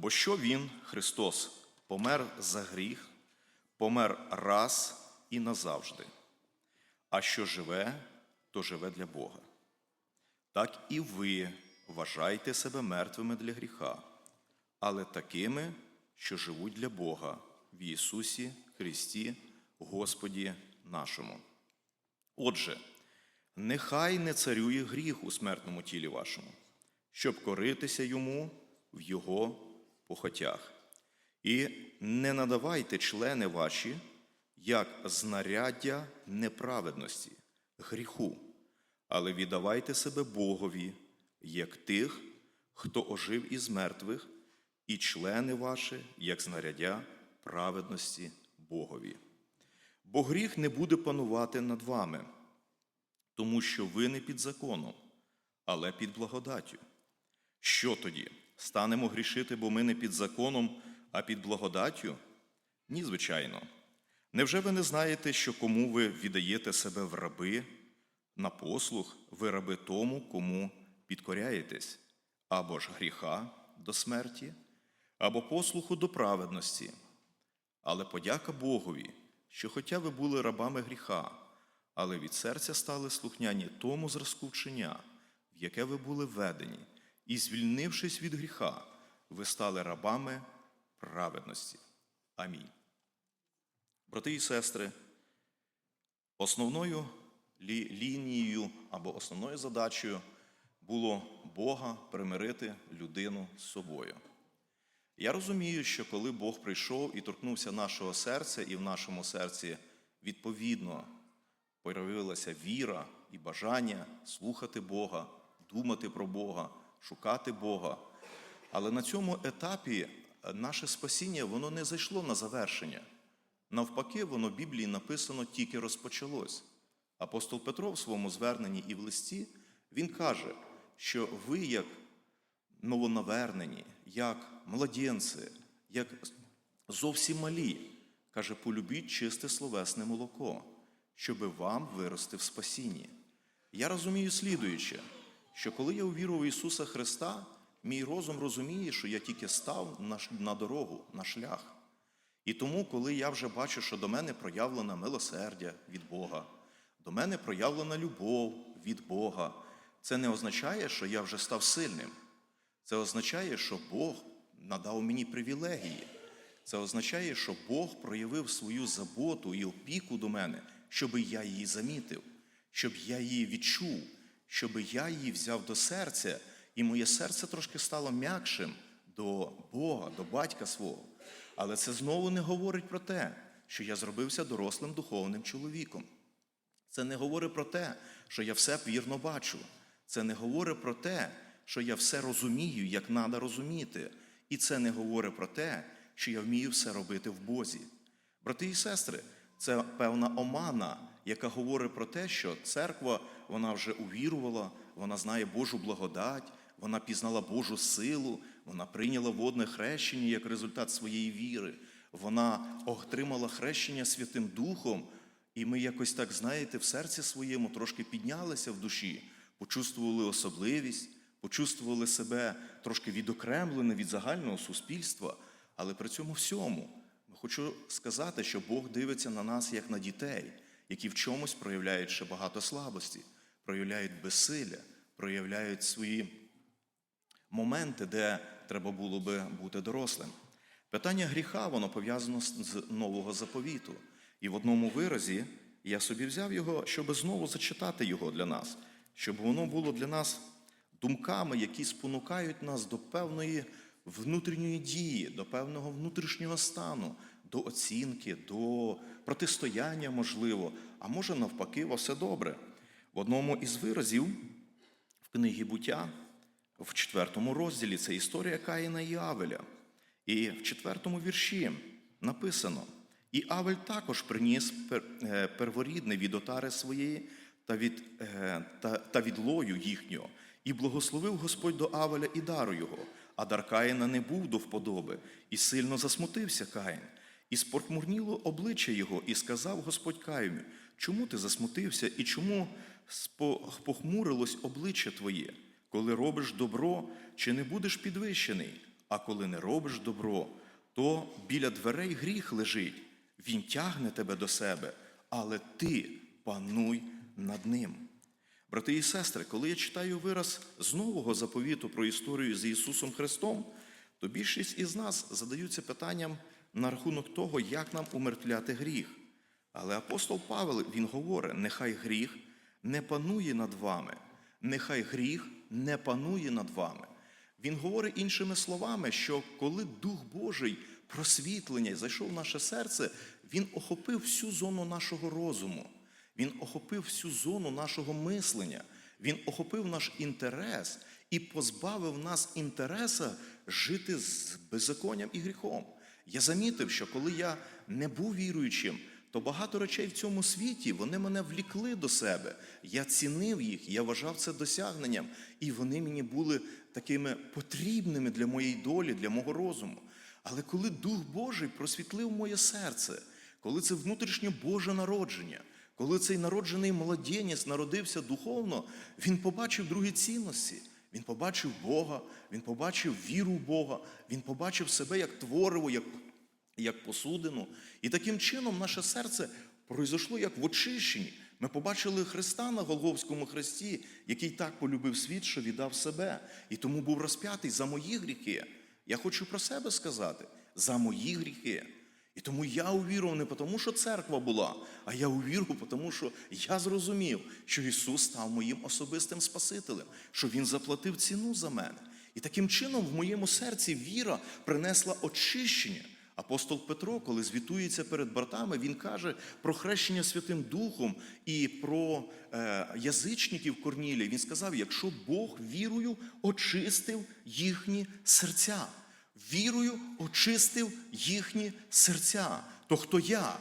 Бо що Він, Христос, помер за гріх, помер раз і назавжди, а що живе, то живе для Бога. Так і ви вважайте себе мертвими для гріха, але такими, що живуть для Бога в Ісусі Христі, Господі нашому. Отже, нехай не царює гріх у смертному тілі вашому, щоб коритися йому в його похотях. І не надавайте члени ваші, як знаряддя неправедності, гріху, але віддавайте себе Богові, як тих, хто ожив із мертвих, і члени ваші, як знаряддя праведності Богові. Бо гріх не буде панувати над вами, тому що ви не під законом, але під благодаттю. Що тоді? Станемо грішити, бо ми не під законом, а під благодаттю? Ні, звичайно. Невже ви не знаєте, що кому ви віддаєте себе в раби, на послуг, ви раби тому, кому підкоряєтесь, або ж гріха до смерті, або послуху до праведності? Але подяка Богові, що хоча ви були рабами гріха, але від серця стали слухняні тому зразку вчення, в яке ви були введені, і, звільнившись від гріха, ви стали рабами праведності. Амінь. Брати і сестри, основною лі- лінією або основною задачею було Бога примирити людину з собою. Я розумію, що коли Бог прийшов і торкнувся нашого серця, і в нашому серці відповідно проявилася віра і бажання слухати Бога, думати про Бога, шукати Бога. Але на цьому етапі е, наше спасіння воно не зайшло на завершення. Навпаки, воно в Біблії написано тільки розпочалось. Апостол Петро в своєму зверненні і в листі він каже, що ви, як новонавернені, як младенці, як зовсім малі, каже, полюбіть чисте словесне молоко, щоби вам вирости в спасінні. Я розумію слідуюче, що коли я увірував в Ісуса Христа, мій розум розуміє, що я тільки став на, дорогу, на шлях. І тому, коли я вже бачу, що до мене проявлено милосердя від Бога, до мене проявлена любов від Бога, це не означає, що я вже став сильним. Це означає, що Бог надав мені привілегії. Це означає, що Бог проявив свою заботу і опіку до мене, щоб я її замітив, щоб я її відчув, щоб я її взяв до серця, і моє серце трошки стало м'якшим до Бога, до батька свого. Але це знову не говорить про те, що я зробився дорослим духовним чоловіком. Це не говорить про те, що я все вірно бачу. Це не говорить про те, що я все розумію, як треба розуміти. І це не говорить про те, що я вмію все робити в Бозі. Брати і сестри, це певна омана, яка говорить про те, що церква вона вже увірувала, вона знає Божу благодать, вона пізнала Божу силу, вона прийняла водне хрещення як результат своєї віри, вона отримала хрещення Святим Духом. І ми якось так, знаєте, в серці своєму трошки піднялися в душі, почувствували особливість, почувствували себе трошки відокремлені від загального суспільства. Але при цьому всьому хочу сказати, що Бог дивиться на нас як на дітей, які в чомусь проявляють ще багато слабості, проявляють безсилля, проявляють свої моменти, де треба було би бути дорослим. Питання гріха, воно пов'язано з нового заповіту. І в одному виразі я собі взяв його, щоб знову зачитати його для нас, щоб воно було для нас думками, які спонукають нас до певної внутрішньої дії, до певного внутрішнього стану, до оцінки, до протистояння, можливо, а може навпаки, все добре. В одному із виразів в книгі буття, в четвертому розділі, це історія Каїна і Авеля. І в четвертому вірші написано: і Авель також приніс е, перворідне від отари своєї та від, е, та, та від лою їхнього, і благословив Господь до Авеля і дару його. А дар Каїна не був до вподоби, і сильно засмутився Каїн. І спохмурніло обличчя його, і сказав Господь Каїню, чому ти засмутився, і чому похмурилось обличчя твоє? Коли робиш добро, чи не будеш підвищений? а коли не робиш добро, то біля дверей гріх лежить. Він тягне тебе до себе, але ти пануй над ним. Брати і сестри, коли я читаю вираз з нового заповіту про історію з Ісусом Христом, то більшість із нас задаються питанням на рахунок того, як нам умертвляти гріх. Але апостол Павел він говорить: нехай гріх не панує над вами, нехай гріх не панує над вами. Він говорить іншими словами, що коли Дух Божий просвітлення зайшов в наше серце, він охопив всю зону нашого розуму, він охопив всю зону нашого мислення, він охопив наш інтерес і позбавив нас інтереса жити з беззаконням і гріхом. Я замітив, що коли я не був віруючим, то багато речей в цьому світі вони мене влікли до себе. Я цінив їх, я вважав це досягненням, і вони мені були такими потрібними для моєї долі, для мого розуму. Але коли Дух Божий просвітлив моє серце, коли це внутрішнє Боже народження, коли цей народжений младенець народився духовно, він побачив другі цінності. Він побачив Бога, він побачив віру Бога, він побачив себе як твориво, як як посудину. І таким чином наше серце пройшло як в очищенні. Ми побачили Христа на Голговському хресті, який так полюбив світ, що віддав себе, і тому був розп'ятий за мої гріхи. Я хочу про себе сказати за мої гріхи. І тому я увірував не тому, що церква була, а я увірував, тому що я зрозумів, що Ісус став моїм особистим Спасителем, що Він заплатив ціну за мене. І таким чином в моєму серці віра принесла очищення. Апостол Петро, коли звітується перед братами, він каже про хрещення Святим Духом і про е, язичників Корнілія. Він сказав: якщо Бог вірою очистив їхні серця, вірою очистив їхні серця, то хто я?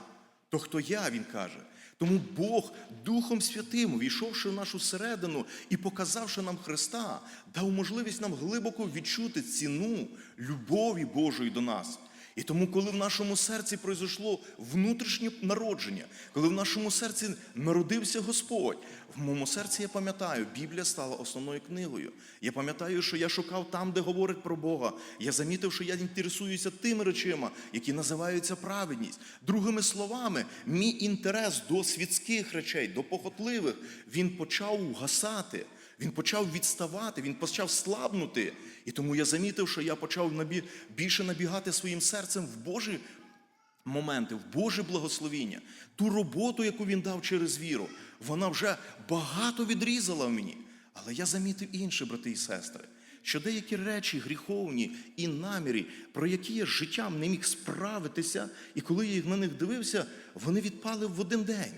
То хто я, він каже. Тому Бог Духом Святим, увійшовши в нашу середину і показавши нам Христа, дав можливість нам глибоко відчути ціну любові Божої до нас. І тому, коли в нашому серці пройшло внутрішнє народження, коли в нашому серці народився Господь, в моєму серці я пам'ятаю, Біблія стала основною книгою. Я пам'ятаю, що я шукав там, де говорить про Бога. Я замітив, що я інтересуюся тими речима, які називаються праведність. Другими словами, мій інтерес до світських речей, до похотливих, він почав угасати. Він почав відставати, він почав слабнути. І тому я замітив, що я почав набі... більше набігати своїм серцем в Божі моменти, в Боже благословіння. Ту роботу, яку він дав через віру, вона вже багато відрізала в мені. Але я замітив інше, брати і сестри, що деякі речі гріховні і намірі, про які я життям не міг справитися, і коли я на них дивився, вони відпали в один день.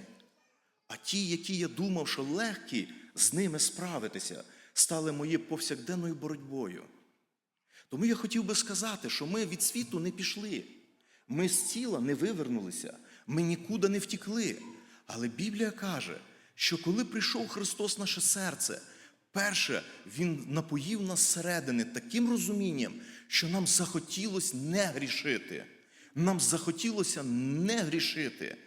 А ті, які я думав, що легкі з ними справитися, стали моєю повсякденною боротьбою. Тому я хотів би сказати, що ми від світу не пішли, ми з тіла не вивернулися, ми нікуди не втікли. Але Біблія каже, що коли прийшов Христос наше серце, перше, Він напоїв нас зсередини таким розумінням, що нам захотілося не грішити. Нам захотілося не грішити.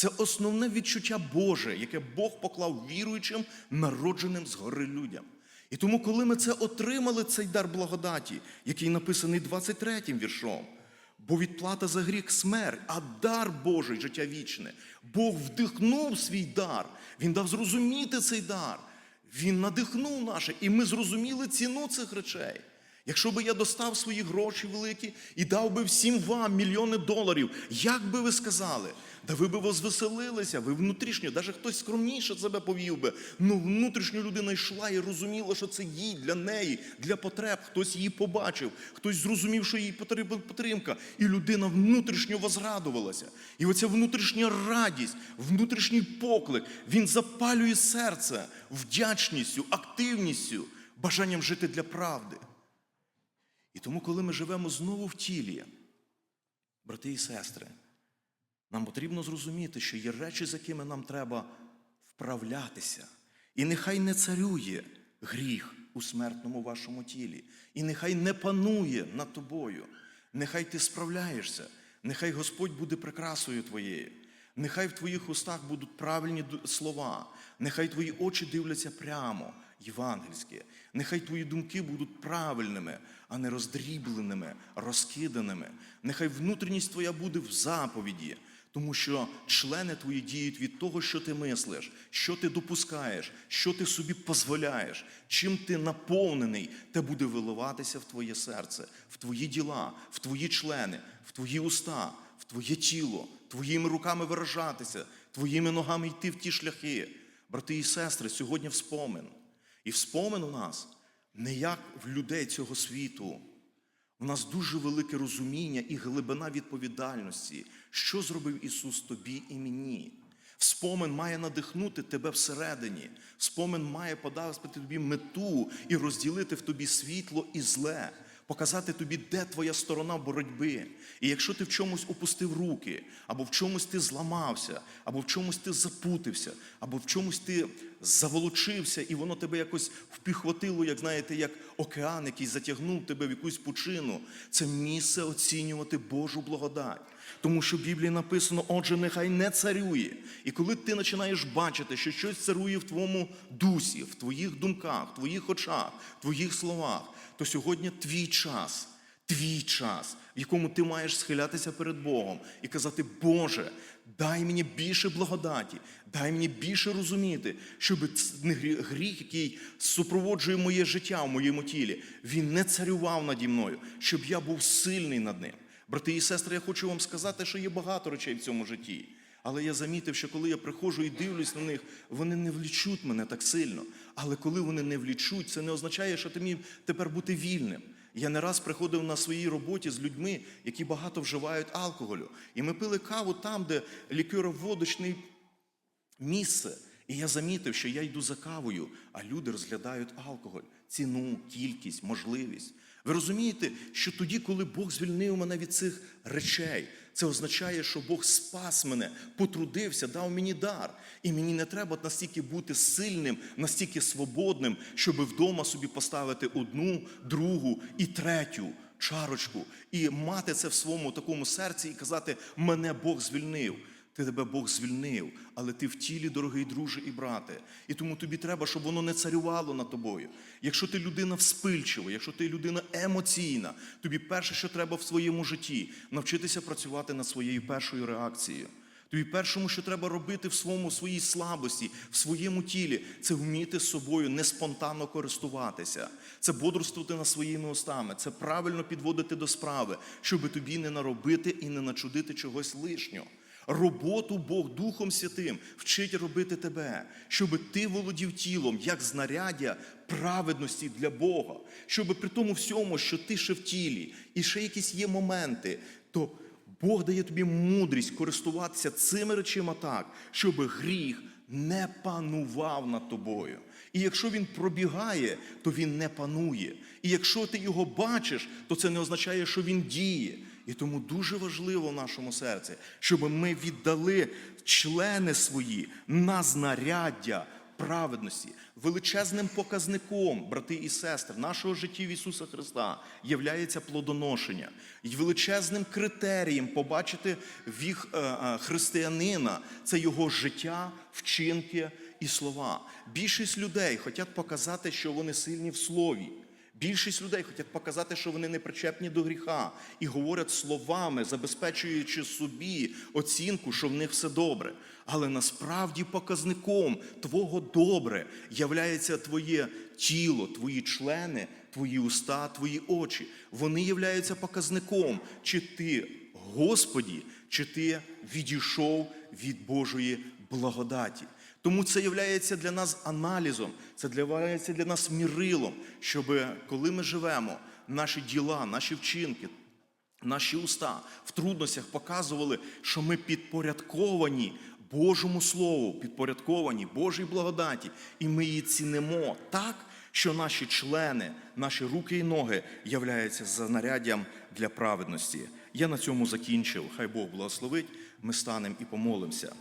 Це основне відчуття Боже, яке Бог поклав віруючим, народженим згори людям. І тому, коли ми це отримали, цей дар благодаті, який написаний 23-м віршом, бо відплата за гріх смерть, а дар Божий життя вічне. Бог вдихнув свій дар, Він дав зрозуміти цей дар. Він надихнув наше, і ми зрозуміли ціну цих речей. Якщо би я достав свої гроші великі і дав би всім вам мільйони доларів, як би ви сказали? Да ви би возвеселилися, ви внутрішньо, навіть хтось скромніше себе повів би. Ну, внутрішньо людина йшла і розуміла, що це їй для неї, для потреб. Хтось її побачив, хтось зрозумів, що їй потрібна підтримка, і людина внутрішньо возрадувалася. І оця внутрішня радість, внутрішній поклик, він запалює серце вдячністю, активністю, бажанням жити для правди. І тому, коли ми живемо знову в тілі, брати і сестри, нам потрібно зрозуміти, що є речі, з якими нам треба вправлятися. І нехай не царює гріх у смертному вашому тілі, і нехай не панує над тобою. Нехай ти справляєшся, нехай Господь буде прикрасою твоєю, нехай в твоїх устах будуть правильні слова, нехай твої очі дивляться прямо, євангельське. Нехай твої думки будуть правильними, а не роздрібленими, розкиданими. Нехай внутрішність твоя буде в заповіді, тому що члени твої діють від того, що ти мислиш, що ти допускаєш, що ти собі дозволяєш, чим ти наповнений, те буде виливатися в твоє серце, в твої діла, в твої члени, в твої уста, в твоє тіло, твоїми руками виражатися, твоїми ногами йти в ті шляхи. Брати і сестри, сьогодні вспомин. І вспомин у нас не як в людей цього світу. У нас дуже велике розуміння і глибина відповідальності, що зробив Ісус тобі і мені. Вспомин має надихнути тебе всередині. Вспомин має подати тобі мету і розділити в тобі світло і зле, показати тобі, де твоя сторона боротьби. І якщо ти в чомусь опустив руки, або в чомусь ти зламався, або в чомусь ти запутався, або в чомусь ти заволочився, і воно тебе якось впіхватило, як знаєте, як океан, який затягнув тебе в якусь пучину, це місце оцінювати Божу благодать. Тому що в Біблії написано, отже, нехай не царює. І коли ти починаєш бачити, що щось царує в твоєму дусі, в твоїх думках, в твоїх очах, в твоїх словах, то сьогодні твій час, твій час, в якому ти маєш схилятися перед Богом і казати, Боже, дай мені більше благодаті, дай мені більше розуміти, щоб гріх, який супроводжує моє життя в моєму тілі, він не царював наді мною, щоб я був сильний над ним. Брати і сестри, я хочу вам сказати, що є багато речей в цьому житті. Але я замітив, що коли я приходжу і дивлюсь на них, вони не влічуть мене так сильно. Але коли вони не влічуть, це не означає, що ти міг тепер бути вільним. Я не раз приходив на своїй роботі з людьми, які багато вживають алкоголю. І ми пили каву там, де лікероводочний місце. І я замітив, що я йду за кавою, а люди розглядають алкоголь, ціну, кількість, можливість. Ви розумієте, що тоді, коли Бог звільнив мене від цих речей, це означає, що Бог спас мене, потрудився, дав мені дар. І мені не треба настільки бути сильним, настільки свободним, щоб вдома собі поставити одну, другу і третю чарочку, і мати це в своєму такому серці і казати: мене Бог звільнив. Ти тебе Бог звільнив, але ти в тілі, дорогий друже і брате. І тому тобі треба, щоб воно не царювало над тобою. Якщо ти людина вспильчива, якщо ти людина емоційна, тобі перше, що треба в своєму житті, навчитися працювати над своєю першою реакцією. Тобі першому, що треба робити в своєму своїй слабості, в своєму тілі, це вміти з собою не спонтанно користуватися, це бодрствувати над своїми устами, це правильно підводити до справи, щоб тобі не наробити і не начудити чогось лишнього. Роботу Бог Духом Святим вчить робити тебе, щоб ти володів тілом як знаряддя праведності для Бога, щоб при тому всьому, що ти ще в тілі, і ще якісь є моменти, то Бог дає тобі мудрість користуватися цими речима так, щоб гріх не панував над тобою. І якщо він пробігає, то він не панує. І якщо ти його бачиш, то це не означає, що він діє. І тому дуже важливо в нашому серці, щоб ми віддали члени свої на знаряддя праведності. Величезним показником, брати і сестри, нашого життя в Ісуса Христа являється плодоношення. І величезним критерієм побачити вік е, е, християнина це його життя, вчинки і слова. Більшість людей хочуть показати, що вони сильні в слові. Більшість людей хочуть показати, що вони не причепні до гріха, і говорять словами, забезпечуючи собі оцінку, що в них все добре. Але насправді показником твого добре являється твоє тіло, твої члени, твої уста, твої очі. Вони являються показником, чи ти Господі, чи ти відійшов від Божої благодаті. Тому це є для нас аналізом, це є для нас мірилом, щоб коли ми живемо, наші діла, наші вчинки, наші уста в трудностях показували, що ми підпорядковані Божому Слову, підпорядковані Божій благодаті, і ми її цінимо так, що наші члени, наші руки і ноги являються знаряддям для праведності. Я на цьому закінчив. Хай Бог благословить. Ми станемо і помолимося.